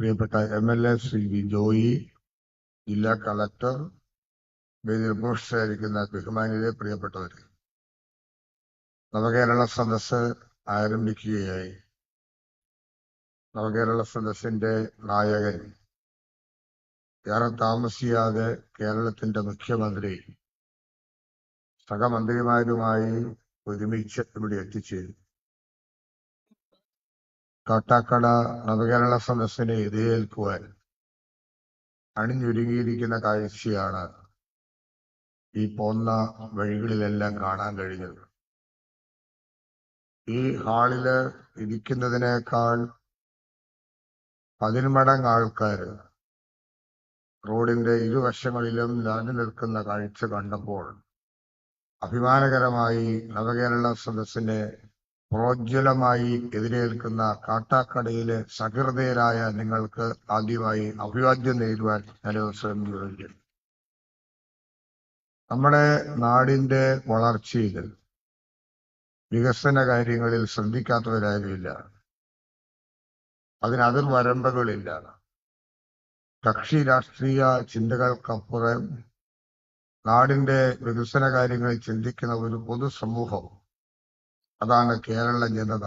പ്രിയപ്പെട്ട M L A Shri V Joy ജില്ലാ collector വേദിയിൽ ഉപവിഷ്ടരായിരിക്കുന്ന ബഹുമാനിലെ പ്രിയപ്പെട്ടവര്. നവകേരള സദസ് ആരംഭിക്കുകയായി. നവകേരള സദസ്സിന്റെ നായകൻ ഏറെ താമസിയാതെ കേരളത്തിന്റെ മുഖ്യമന്ത്രി സഹമന്ത്രിമാരുമായി ഒരുമിച്ച് ഇവിടെ എത്തിച്ചേരും കാട്ടാക്കട നവകേരള സദസ്സിനെ എതിരേൽക്കുവാൻ അണിഞ്ഞൊരുങ്ങിയിരിക്കുന്ന കാഴ്ചയാണ് ഈ പോന്ന വഴികളിലെല്ലാം കാണാൻ കഴിഞ്ഞത്. ഈ ഹാളിൽ ഇരിക്കുന്നതിനേക്കാൾ പതിന്മടങ്ങ് ആൾക്കാർ റോഡിന്റെ ഇരുവശങ്ങളിലും നിറഞ്ഞു നിൽക്കുന്ന കാഴ്ച കണ്ടപ്പോൾ അഭിമാനകരമായി നവകേരള സദസ്സിനെ പ്രോജ്വലമായി എതിരേൽക്കുന്ന കാട്ടാക്കടയിലെ സഹൃദയരായ നിങ്ങൾക്ക് ആദ്യമായി അഭിവാദ്യം നേരുവാൻ ഞാൻ അവസരം നമ്മുടെ നാടിന്റെ വളർച്ചയിൽ വികസന കാര്യങ്ങളിൽ ശ്രദ്ധിക്കാത്തവരാരുമില്ല. അതിന് അതിർ വരമ്പകളില്ല. കക്ഷി രാഷ്ട്രീയ ചിന്തകൾക്കപ്പുറം നാടിന്റെ വികസന കാര്യങ്ങളിൽ ചിന്തിക്കുന്ന ഒരു പൊതുസമൂഹം അതാണ് കേരള ജനത.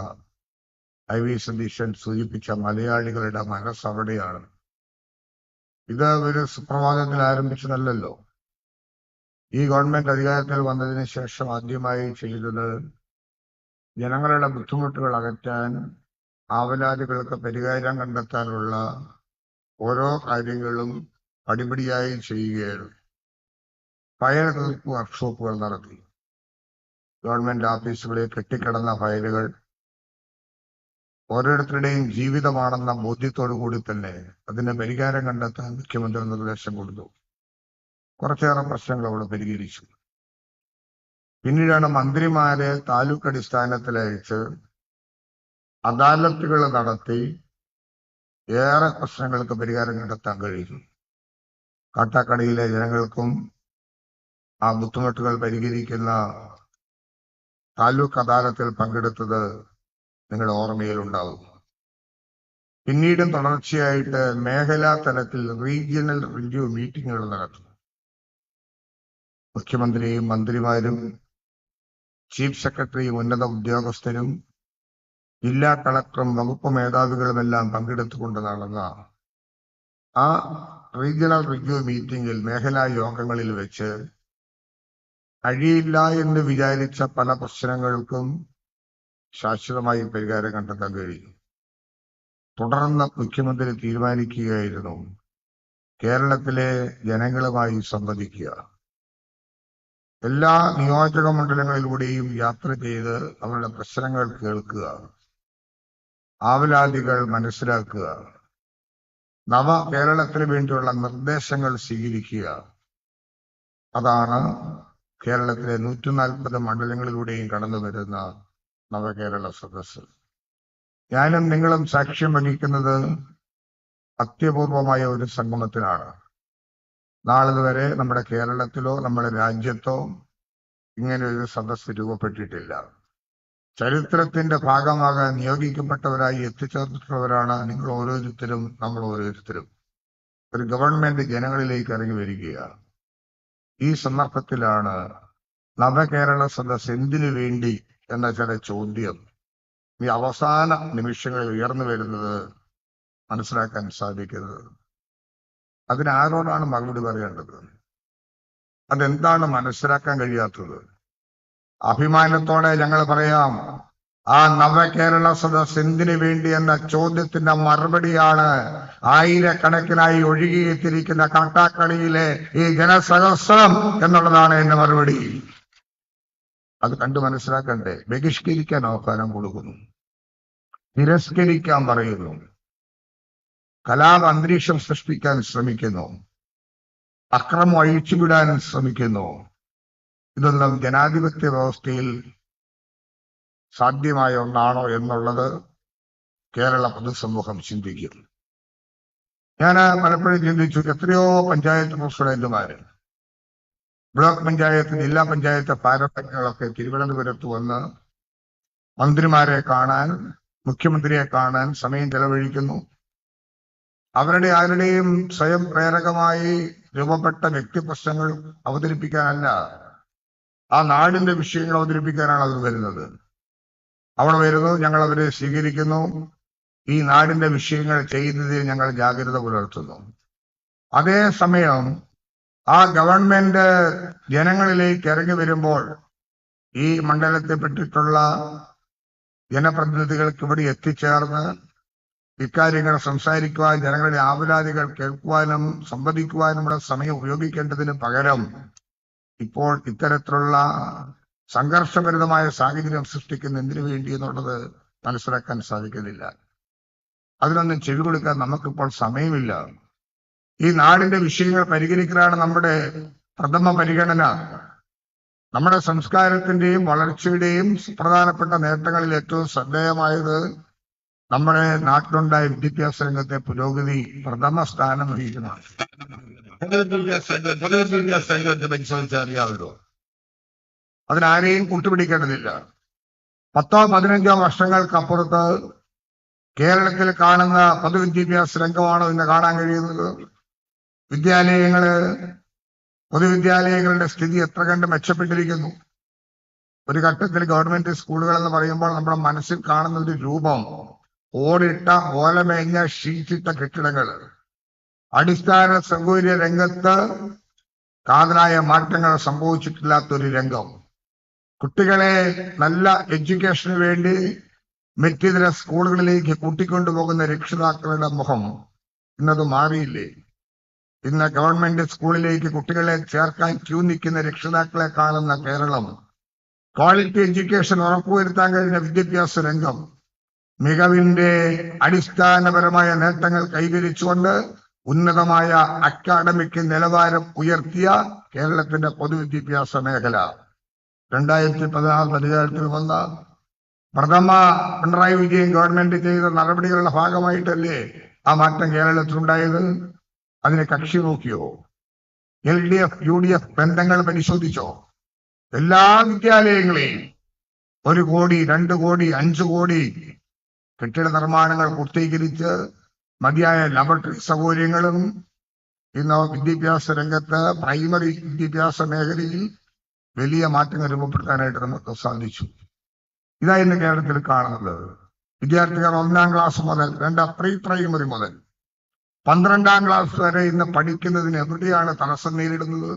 ഐ വി സതീശൻ സൂചിപ്പിച്ച മലയാളികളുടെ മനസ്സ് അവിടെയാണ്. ഇത് ഒരു സുപ്രഭാതത്തിൽ ആരംഭിച്ചതല്ലല്ലോ. ഈ ഗവൺമെന്റ് അധികാരത്തിൽ വന്നതിന് ശേഷം ആദ്യമായി ചെയ്തത് ജനങ്ങളുടെ ബുദ്ധിമുട്ടുകൾ അകറ്റാൻ ആവലാതികൾക്ക് പരിഹാരം കണ്ടെത്താനുള്ള ഓരോ കാര്യങ്ങളും പടിപടിയായി ചെയ്യുകയായിരുന്നു. പയർ വർക്ക്ഷോപ്പുകൾ നടത്തി. ഗവൺമെന്റ് ഓഫീസുകളിൽ കെട്ടിക്കിടന്ന ഫയലുകൾ ഓരോരുത്തരുടെയും ജീവിതമാണെന്ന ബോധ്യത്തോടു കൂടി തന്നെ അതിന് പരിഹാരം കണ്ടെത്താൻ മുഖ്യമന്ത്രി നിർദ്ദേശം കൊടുത്തു. കുറച്ചേറെ പ്രശ്നങ്ങൾ അവിടെ പരിഹരിച്ചു. പിന്നീടാണ് മന്ത്രിമാരെ താലൂക്ക് അടിസ്ഥാനത്തിൽ അയച്ച് അദാലത്തുകൾ നടത്തി ഏറെ പ്രശ്നങ്ങൾക്ക് പരിഹാരം കണ്ടെത്താൻ കഴിയും കാട്ടാക്കടയിലെ ജനങ്ങൾക്കും ആ ബുദ്ധിമുട്ടുകൾ പരിഹരിക്കുന്ന താലൂക്ക് അദാലത്തിൽ പങ്കെടുത്തത് നിങ്ങളുടെ ഓർമ്മയിൽ ഉണ്ടാവും പിന്നീടും തുടർച്ചയായിട്ട് മേഖലാ തലത്തിൽ റീജിയണൽ റിവ്യൂ മീറ്റിങ്ങുകൾ നടത്തും മുഖ്യമന്ത്രിയും മന്ത്രിമാരും ചീഫ് സെക്രട്ടറിയും ഉന്നത ഉദ്യോഗസ്ഥരും ജില്ലാ കളക്ടറും വകുപ്പ് മേധാവികളുമെല്ലാം പങ്കെടുത്തുകൊണ്ട് നടന്ന ആ റീജിയണൽ റിവ്യൂ മീറ്റിംഗിൽ മേഖലാ യോഗങ്ങളിൽ വെച്ച് കഴിയില്ല എന്ന് വിചാരിച്ച പല പ്രശ്നങ്ങൾക്കും ശാശ്വതമായി പരിഹാരം കണ്ടെത്താൻ കഴിയും. തുടർന്ന് മുഖ്യമന്ത്രി തീരുമാനിക്കുകയായിരുന്നു കേരളത്തിലെ ജനങ്ങളുമായി സംവദിക്കുക. എല്ലാ നിയോജക മണ്ഡലങ്ങളിലൂടെയും യാത്ര ചെയ്ത് അവരുടെ പ്രശ്നങ്ങൾ കേൾക്കുക ആവലാതികൾ മനസ്സിലാക്കുക നവ കേരളത്തിന് വേണ്ടിയുള്ള നിർദ്ദേശങ്ങൾ സ്വീകരിക്കുക. അതാണ് കേരളത്തിലെ നൂറ്റി നാൽപ്പത് മണ്ഡലങ്ങളിലൂടെയും കടന്നു വരുന്ന നവകേരള സദസ് ഞാനും നിങ്ങളും സാക്ഷ്യം വഹിക്കുന്നത് അത്യപൂർവമായ ഒരു സംഗമത്തിനാണ് നാളെ വരെ നമ്മുടെ കേരളത്തിലോ നമ്മുടെ രാജ്യത്തോ ഇങ്ങനെ ഒരു സദസ് രൂപപ്പെട്ടിട്ടില്ല. ചരിത്രത്തിന്റെ ഭാഗമാകാൻ നിയോഗിക്കപ്പെട്ടവരായി എത്തിച്ചേർന്നിട്ടുള്ളവരാണ് നിങ്ങൾ ഓരോരുത്തരും നമ്മൾ ഓരോരുത്തരും. ഒരു ഗവൺമെന്റ് ജനങ്ങളിലേക്ക് ഇറങ്ങി വരികയാണ്. ഈ സന്ദർഭത്തിലാണ് നവകേരള സദസ് എന്തിനു വേണ്ടി എന്ന ചില ചോദ്യം ഈ അവസാന നിമിഷങ്ങളിൽ ഉയർന്നു വരുന്നത് മനസ്സിലാക്കാൻ സാധിക്കുന്നത്. അതിന് ആരോടാണ് മറുപടി പറയേണ്ടത്? അതെന്താണ് മനസ്സിലാക്കാൻ കഴിയാത്തത്? അഭിമാനത്തോടെ ഞങ്ങൾ പറയാം ആ നവകേരള സദസ് എന്തിനു വേണ്ടി എന്ന ചോദ്യത്തിന്റെ മറുപടിയാണ് ആയിരക്കണക്കിനായി ഒഴുകിയെത്തിരിക്കുന്ന കാട്ടാക്കളിയിലെ ഈ ജനസഹസ്രം എന്നുള്ളതാണ് എന്റെ മറുപടി. അത് കണ്ടു മനസ്സിലാക്കണ്ടേ? ബഹിഷ്കരിക്കാൻ അവസാനം കൊടുക്കുന്നു. തിരസ്കരിക്കാൻ പറയുന്നു. കലാപ അന്തരീക്ഷം സൃഷ്ടിക്കാൻ ശ്രമിക്കുന്നു. അക്രമം അഴിച്ചുവിടാൻ ശ്രമിക്കുന്നു. ഇതൊന്നും ജനാധിപത്യ വ്യവസ്ഥയിൽ സാധ്യമായ ഒന്നാണോ എന്നുള്ളത് കേരള പൊതുസമൂഹം ചിന്തിക്കും ഞാൻ പലപ്പോഴും ചിന്തിച്ചു എത്രയോ പഞ്ചായത്ത് പ്രസിഡന്റുമാര് ബ്ലോക്ക് പഞ്ചായത്ത് ജില്ലാ പഞ്ചായത്ത് ഭാരവാഹികളൊക്കെ തിരുവനന്തപുരത്ത് വന്ന് മന്ത്രിമാരെ കാണാൻ മുഖ്യമന്ത്രിയെ കാണാൻ സമയം ചെലവഴിക്കുന്നു. അവരുടെ ആരുടെയും സ്വയം പ്രേരകമായി രൂപപ്പെട്ട വ്യക്തിപ്രശ്നങ്ങൾ അവതരിപ്പിക്കാനല്ല ആ നാടിന്റെ വിഷയങ്ങൾ അവതരിപ്പിക്കാനാണ് അവർ വരുന്നത്. അവിടെ വരുന്നു ഞങ്ങൾ അവരെ സ്വീകരിക്കുന്നു. ഈ നാടിന്റെ വിഷയങ്ങൾ ചെയ്യുന്നതിൽ ഞങ്ങൾ ജാഗ്രത പുലർത്തുന്നു. അതേസമയം ആ ഗവൺമെന്റ് ജനങ്ങളിലേക്ക് ഇറങ്ങി വരുമ്പോൾ ഈ മണ്ഡലത്തെ പെട്ടിട്ടുള്ള ജനപ്രതിനിധികൾക്ക് ഇവിടെ എത്തിച്ചേർന്ന് ഇക്കാര്യങ്ങൾ സംസാരിക്കുവാൻ ജനങ്ങളുടെ ആവലാതികൾ കേൾക്കുവാനും സംവദിക്കുവാനുമുള്ള സമയം ഉപയോഗിക്കേണ്ടതിന് പകരം ഇപ്പോൾ ഇത്തരത്തിലുള്ള സംഘർഷഭരിതമായ സാഹചര്യം സൃഷ്ടിക്കുന്ന എന്തിനു വേണ്ടി എന്നുള്ളത് മനസ്സിലാക്കാൻ സാധിക്കുന്നില്ല. അതിനൊന്നും ചെവി കൊടുക്കാൻ നമുക്കിപ്പോൾ സമയമില്ല. ഈ നാടിന്റെ വിഷയങ്ങൾ പരിഗണിക്കലാണ് നമ്മുടെ പ്രഥമ പരിഗണന. നമ്മുടെ സംസ്കാരത്തിന്റെയും വളർച്ചയുടെയും പ്രധാനപ്പെട്ട നേട്ടങ്ങളിൽ ഏറ്റവും ശ്രദ്ധേയമായത് നമ്മുടെ നാട്ടിലുണ്ടായ വിദ്യാഭ്യാസ രംഗത്തെ പുരോഗതി പ്രഥമ സ്ഥാനം വഹിക്കുന്നതാണ്. പൊതുവിദ്യാഭ്യാസ രംഗത്തെ പരിശോധിച്ചാൽ അറിയാമല്ലോ. അതിനാരെയും കൂട്ടുപിടിക്കേണ്ടതില്ല. പത്തോ പതിനഞ്ചോ വർഷങ്ങൾക്കപ്പുറത്ത് കേരളത്തിൽ കാണുന്ന പൊതുവിദ്യാഭ്യാസ രംഗമാണോ ഇന്ന് കാണാൻ കഴിയുന്നത്? വിദ്യാലയങ്ങൾ പൊതുവിദ്യാലയങ്ങളുടെ സ്ഥിതി എത്ര കണ്ട് മെച്ചപ്പെട്ടിരിക്കുന്നു? ഒരു ഘട്ടത്തിൽ ഗവൺമെന്റ് സ്കൂളുകൾ എന്ന് പറയുമ്പോൾ നമ്മുടെ മനസ്സിൽ കാണുന്ന ഒരു രൂപം ഓടിട്ട ഓലമേഞ്ഞ ഷീറ്റിട്ട കെട്ടിടങ്ങൾ. അടിസ്ഥാന സൗകര്യ രംഗത്ത് കാതലായ മാറ്റങ്ങൾ സംഭവിച്ചിട്ടില്ലാത്തൊരു രംഗം. കുട്ടികളെ നല്ല എഡ്യൂക്കേഷന് വേണ്ടി മറ്റിതര സ്കൂളുകളിലേക്ക് കൂട്ടിക്കൊണ്ടുപോകുന്ന രക്ഷിതാക്കളുടെ മുഖം ഇന്നത് മാറിയില്ലേ? ഇന്ന് ഗവൺമെന്റ് സ്കൂളിലേക്ക് കുട്ടികളെ ചേർക്കാൻ ക്യൂ നിൽക്കുന്ന രക്ഷിതാക്കളെ കാണുന്ന കേരളം ക്വാളിറ്റി എഡ്യൂക്കേഷൻ ഉറപ്പുവരുത്താൻ കഴിഞ്ഞ വിദ്യാഭ്യാസ രംഗം മികവിന്റെ അടിസ്ഥാനപരമായ നേട്ടങ്ങൾ കൈവരിച്ചുകൊണ്ട് ഉന്നതമായ അക്കാഡമിക് നിലവാരം ഉയർത്തിയ കേരളത്തിന്റെ പൊതുവിദ്യാഭ്യാസ മേഖല. രണ്ടായിരത്തി പതിനാറ് അധികാരത്തിൽ വന്ന പ്രഥമ പിണറായി വിജയൻ ഗവൺമെന്റ് ചെയ്ത നടപടികളുടെ ഭാഗമായിട്ടല്ലേ ആ മാറ്റം കേരളത്തിലുണ്ടായത് അതിനെ കക്ഷി നോക്കിയോ? L D F U D F ബന്ധങ്ങൾ പരിശോധിച്ചോ? എല്ലാ വിദ്യാലയങ്ങളെയും ഒരു കോടി രണ്ട് കോടി അഞ്ചു കോടി കെട്ടിട നിർമ്മാണങ്ങൾ പൂർത്തീകരിച്ച് മതിയായ ലബോറട്ടറി സൗകര്യങ്ങളും ഇന്ന് വിദ്യാഭ്യാസ രംഗത്ത് പ്രൈമറി വിദ്യാഭ്യാസ മേഖലയിൽ വലിയ മാറ്റങ്ങൾ രൂപപ്പെടുത്താനായിട്ട് നമുക്ക് സാധിച്ചു ഇതായിരുന്നു കേരളത്തിൽ കാണുന്നത്. വിദ്യാർത്ഥികൾ ഒന്നാം ക്ലാസ് മുതൽ രണ്ടാം പ്രീ പ്രൈമറി മുതൽ പന്ത്രണ്ടാം ക്ലാസ് വരെ ഇന്ന് പഠിക്കുന്നതിന് എവിടെയാണ് തടസ്സം നേരിടുന്നത്?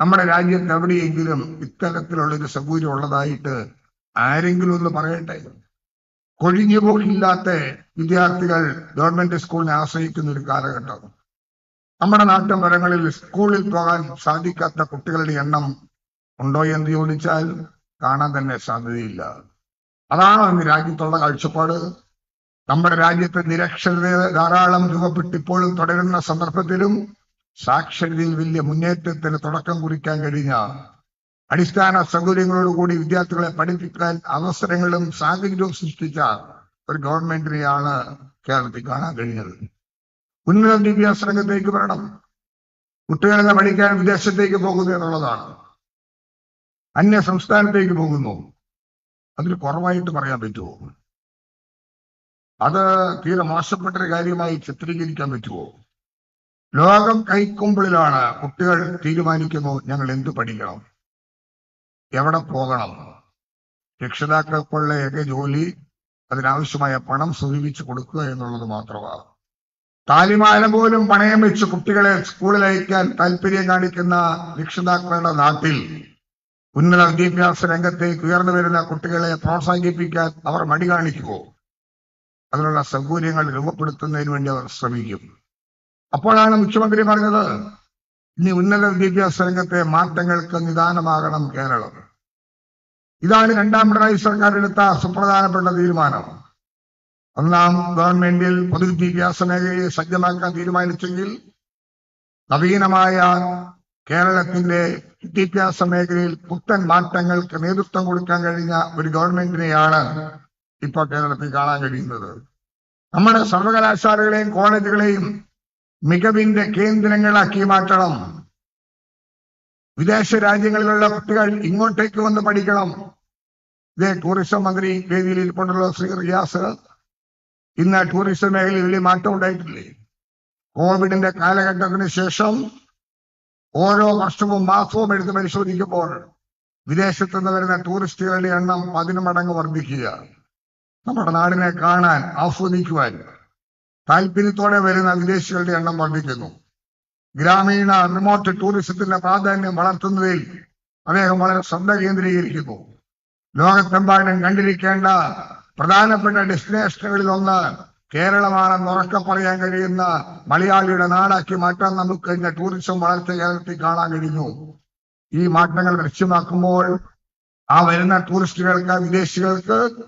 നമ്മുടെ രാജ്യത്ത് എവിടെയെങ്കിലും ഇത്തരത്തിലുള്ള ഒരു സൗകര്യം ഉള്ളതായിട്ട് ആരെങ്കിലും ഒന്ന് പറയട്ടെ? കൊഴിഞ്ഞുപോക്കില്ലാത്ത വിദ്യാർത്ഥികൾ ഗവൺമെന്റ് സ്കൂളിനെ ആശ്രയിക്കുന്ന ഒരു കാലഘട്ടം. നമ്മുടെ നാട്ടുമ്പുറങ്ങളിൽ സ്കൂളിൽ പോകാൻ സാധിക്കാത്ത കുട്ടികളുടെ എണ്ണം ഉണ്ടോ എന്ന് ചോദിച്ചാൽ കാണാൻ തന്നെ സാധ്യതയില്ല. അതാണ് ഇന്ന് രാജ്യത്തുള്ള കാഴ്ചപ്പാട്. നമ്മുടെ രാജ്യത്തെ നിരക്ഷരത ധാരാളം രൂപപ്പെട്ട് ഇപ്പോഴും തുടരുന്ന സന്ദർഭത്തിലും സാക്ഷരതയിൽ വലിയ മുന്നേറ്റത്തിന് തുടക്കം കുറിക്കാൻ കഴിഞ്ഞ അടിസ്ഥാന സൗകര്യങ്ങളോടുകൂടി വിദ്യാർത്ഥികളെ പഠിപ്പിക്കാൻ അവസരങ്ങളും സാഹചര്യവും സൃഷ്ടിച്ച ഒരു ഗവൺമെന്റിനെയാണ് കേരളത്തിൽ കാണാൻ കഴിഞ്ഞത്. ഉന്നത വിദ്യാഭ്യാസ രംഗത്തേക്ക് വരണം. കുട്ടികളെ പഠിക്കാൻ വിദേശത്തേക്ക് പോകുന്നു എന്നുള്ളതാണ്. അന്യ സംസ്ഥാനത്തേക്ക് പോകുന്നു. അതിൽ കുറവായിട്ട് പറയാൻ പറ്റുമോ അത് തീരെ മോശപ്പെട്ട ഒരു കാര്യമായി ചിത്രീകരിക്കാൻ പറ്റുമോ ലോകം കൈക്കുമ്പിളിലാണ് കുട്ടികൾ തീരുമാനിക്കുന്നു ഞങ്ങൾ എന്ത് പഠിക്കണം? എവിടെ പോകണം? രക്ഷിതാക്കൾക്കുള്ള ഏക ജോലി അതിനാവശ്യമായ പണം സ്വരൂപിച്ചു കൊടുക്കുക എന്നുള്ളത് മാത്രമാണ് താലിമാല പോലും പണയം വെച്ച് കുട്ടികളെ സ്കൂളിൽ അയക്കാൻ താല്പര്യം കാണിക്കുന്ന രക്ഷിതാക്കളുടെ നാട്ടിൽ ഉന്നത വിദ്യാഭ്യാസ രംഗത്തേക്ക് ഉയർന്നു വരുന്ന കുട്ടികളെ പ്രോത്സാഹിപ്പിക്കാൻ അവർ മടി കാണിക്കുമോ? അതിനുള്ള സൗകര്യങ്ങൾ രൂപപ്പെടുത്തുന്നതിന് വേണ്ടി അവർ ശ്രമിക്കും. അപ്പോഴാണ് മുഖ്യമന്ത്രി പറഞ്ഞത് ഇനി ഉന്നത വിദ്യാഭ്യാസ രംഗത്തെ മാറ്റങ്ങൾക്ക് നിദാനമാകണം കേരളം. ഇതാണ് രണ്ടാം പിണറായി സർക്കാർ എടുത്ത സുപ്രധാനപ്പെട്ട തീരുമാനം. ഒന്നാം ഗവൺമെന്റിൽ പൊതുവിദ്യാഭ്യാസ മേഖലയെ സജ്ജമാക്കാൻ തീരുമാനിച്ചെങ്കിൽ നവീനമായ കേരളത്തിന്റെ വിദ്യാഭ്യാസ മേഖലയിൽ പുത്തൻ മാറ്റങ്ങൾക്ക് നേതൃത്വം കൊടുക്കാൻ കഴിഞ്ഞ ഒരു ഗവൺമെന്റിനെയാണ് ഇപ്പൊ കേരളത്തിൽ കാണാൻ കഴിയുന്നത്. നമ്മുടെ സർവകലാശാലകളെയും കോളേജുകളെയും മികവിന്റെ കേന്ദ്രങ്ങളാക്കി മാറ്റണം. വിദേശ രാജ്യങ്ങളിലുള്ള കുട്ടികൾ ഇങ്ങോട്ടേക്ക് വന്ന് പഠിക്കണം. ഇതേ ടൂറിസം മന്ത്രി വേദിയിൽ ഇരിപ്പുണ്ടല്ലോ ശ്രീ റിയാസ്. ഇന്ന് ടൂറിസം മേഖലയിൽ വലിയ മാറ്റം ഉണ്ടായിട്ടില്ലേ? കോവിഡിന്റെ കാലഘട്ടത്തിന് ശേഷം ഓരോ വർഷവും മാസവും എടുത്ത് പരിശോധിക്കുമ്പോൾ വിദേശത്തു നിന്ന് വരുന്ന ടൂറിസ്റ്റുകളുടെ എണ്ണം പതിനു മടങ്ങ് വർദ്ധിക്കുക. നമ്മുടെ നാടിനെ കാണാൻ ആസ്വദിക്കുവാൻ താല്പര്യത്തോടെ വരുന്ന വിദേശികളുടെ എണ്ണം വർദ്ധിക്കുന്നു. ഗ്രാമീണ റിമോട്ട് ടൂറിസത്തിന്റെ പ്രാധാന്യം വളർത്തുന്നതിൽ അദ്ദേഹം വളരെ ശ്രദ്ധ കേന്ദ്രീകരിക്കുന്നു. ലോകത്തെമ്പാടും കണ്ടിരിക്കേണ്ട പ്രധാനപ്പെട്ട ഡെസ്റ്റിനേഷനുകളിൽ ഒന്ന് കേരളമാണെന്ന് ഉറക്കെ പറയാൻ കഴിയുന്ന മലയാളിയുടെ നാടാക്കി മാറ്റാൻ നമുക്ക് കഴിഞ്ഞ ടൂറിസം വളർച്ച കേരളത്തിൽ കാണാൻ കഴിഞ്ഞു. ഈ മാറ്റങ്ങൾ ലക്ഷ്യമാക്കുമ്പോൾ ആ വരുന്ന ടൂറിസ്റ്റുകൾക്ക് വിദേശികൾക്ക്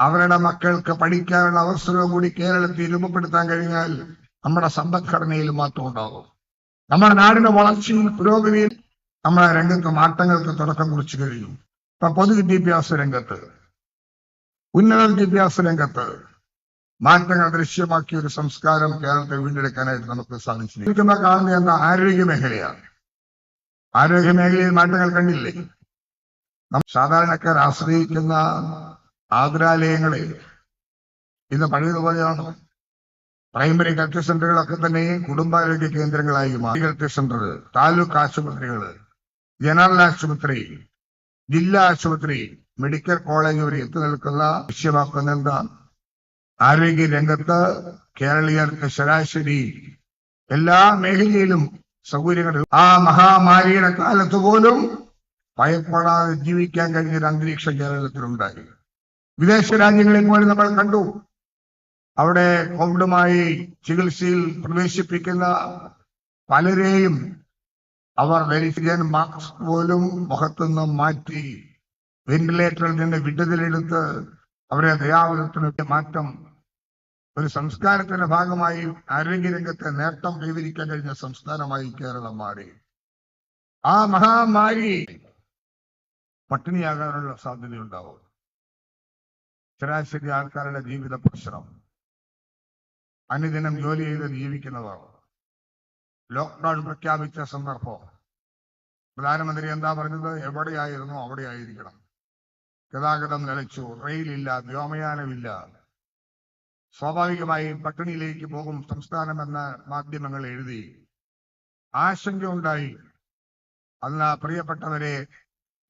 അവരുടെ മക്കൾക്ക് പഠിക്കാനുള്ള അവസരവും കൂടി കേരളത്തിൽ രൂപപ്പെടുത്താൻ കഴിഞ്ഞാൽ നമ്മുടെ സമ്പദ്ഘടനയിൽ മാറ്റം ഉണ്ടാകും. നമ്മുടെ നാടിന്റെ വളർച്ചയും പുരോഗതിയിൽ നമ്മുടെ രംഗത്ത് മാറ്റങ്ങൾക്ക് തുടക്കം കുറിച്ചു കഴിഞ്ഞു. ഇപ്പൊ പൊതുവിദ്യാഭ്യാസ രംഗത്ത് ഉന്നത വിദ്യാഭ്യാസ രംഗത്ത് മാറ്റങ്ങൾ ദൃശ്യമാക്കിയ ഒരു സംസ്കാരം കേരളത്തെ വീണ്ടെടുക്കാനായിട്ട് നമുക്ക് സാധിച്ചു ഇരിക്കുമ്പോൾ കാണുന്ന എന്ന ആരോഗ്യ മേഖലയാണ്. ആരോഗ്യ മേഖലയിൽ മാറ്റങ്ങൾ കണ്ടില്ലേ? സാധാരണക്കാർ ആശ്രയിക്കുന്ന ആതുരാലയങ്ങളെ ഇന്ന് പഴയതുപോലെയാണ്? പ്രൈമറി ഹെൽത്ത് സെന്ററുകളൊക്കെ തന്നെ കുടുംബാരോഗ്യ കേന്ദ്രങ്ങളായി മാറി. ഹെൽത്ത് സെന്റർ താലൂക്ക് ആശുപത്രികൾ ജനറൽ ആശുപത്രി ജില്ലാ ആശുപത്രി മെഡിക്കൽ കോളേജ് വരെ എത്തി നിൽക്കുന്ന ദൃശ്യമാക്കുന്ന എന്താ ആരോഗ്യ രംഗത്ത് കേരളീയർക്ക് ശരാശരി എല്ലാ മേഖലയിലും സൗകര്യങ്ങൾ. ആ മഹാമാരിയുടെ കാലത്ത് പോലും ഭയപ്പെടാതെ ജീവിക്കാൻ കഴിഞ്ഞ ഒരു അന്തരീക്ഷം കേരളത്തിലുണ്ടായി. വിദേശ രാജ്യങ്ങളിൽ പോലും നമ്മൾ കണ്ടു. അവിടെ കോവിഡുമായി ചികിത്സയിൽ പ്രവേശിപ്പിക്കുന്ന പലരെയും അവർ ധരിക്കാൻ മാസ്ക് പോലും മുഖത്തുനിന്ന് മാറ്റി വെന്റിലേറ്ററിൽ നിന്ന് വിടുതലെടുത്ത് അവരെ ദയാവതത്തിന് മാറ്റം ഒരു സംസ്കാരത്തിന്റെ ഭാഗമായി ആരോഗ്യരംഗത്തെ നേട്ടം കൈവരിക്കാൻ കഴിഞ്ഞ സംസ്ഥാനമായി കേരളം മാറി. ആ മഹാമാരി പട്ടിണിയാകാനുള്ള സാധ്യതയുണ്ടാവും. ശരാശരി ആൾക്കാരുടെ ജീവിത പ്രശ്നം അനുദിനം ജോലി ചെയ്ത് ജീവിക്കുന്നവർ ലോക്ക്ഡൌൺ പ്രഖ്യാപിച്ച സന്ദർഭം. പ്രധാനമന്ത്രി എന്താ പറഞ്ഞത്? എവിടെയായിരുന്നു? അവിടെ ആയിരിക്കണം ഗതാഗതം നിലച്ചു റെയിലില്ല വ്യോമയാനമില്ല. സ്വാഭാവികമായും പട്ടിണിയിലേക്ക് പോകും സംസ്ഥാനമെന്ന് മാധ്യമങ്ങൾ എഴുതി. ആശങ്കയുണ്ടായി. അന്ന് പ്രിയപ്പെട്ടവരെ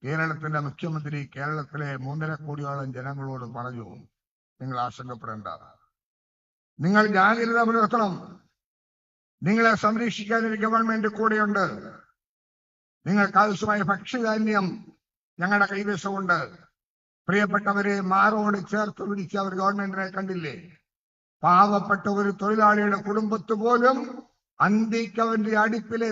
കേരളത്തിന്റെ മുഖ്യമന്ത്രി കേരളത്തിലെ മൂന്നര കോടിയോളം ജനങ്ങളോട് പറഞ്ഞു നിങ്ങൾ ആശങ്കപ്പെടേണ്ട. നിങ്ങൾ ജാഗ്രത പുലർത്തണം. നിങ്ങളെ സംരക്ഷിക്കാൻ ഒരു ഗവൺമെന്റ് കൂടെയുണ്ട്. നിങ്ങൾക്ക് ആവശ്യമായ ഭക്ഷ്യധാന്യം ഞങ്ങളുടെ കൈവശമുണ്ട്. പ്രിയപ്പെട്ടവരെ മാറോട് ചേർത്ത് പിടിച്ച് അവർ ഗവൺമെന്റിനെ കണ്ടില്ലേ? പാവപ്പെട്ട ഒരു തൊഴിലാളിയുടെ കുടുംബത്ത് പോലും അന്തിക്ക് അവന്റെ അടുപ്പിലെ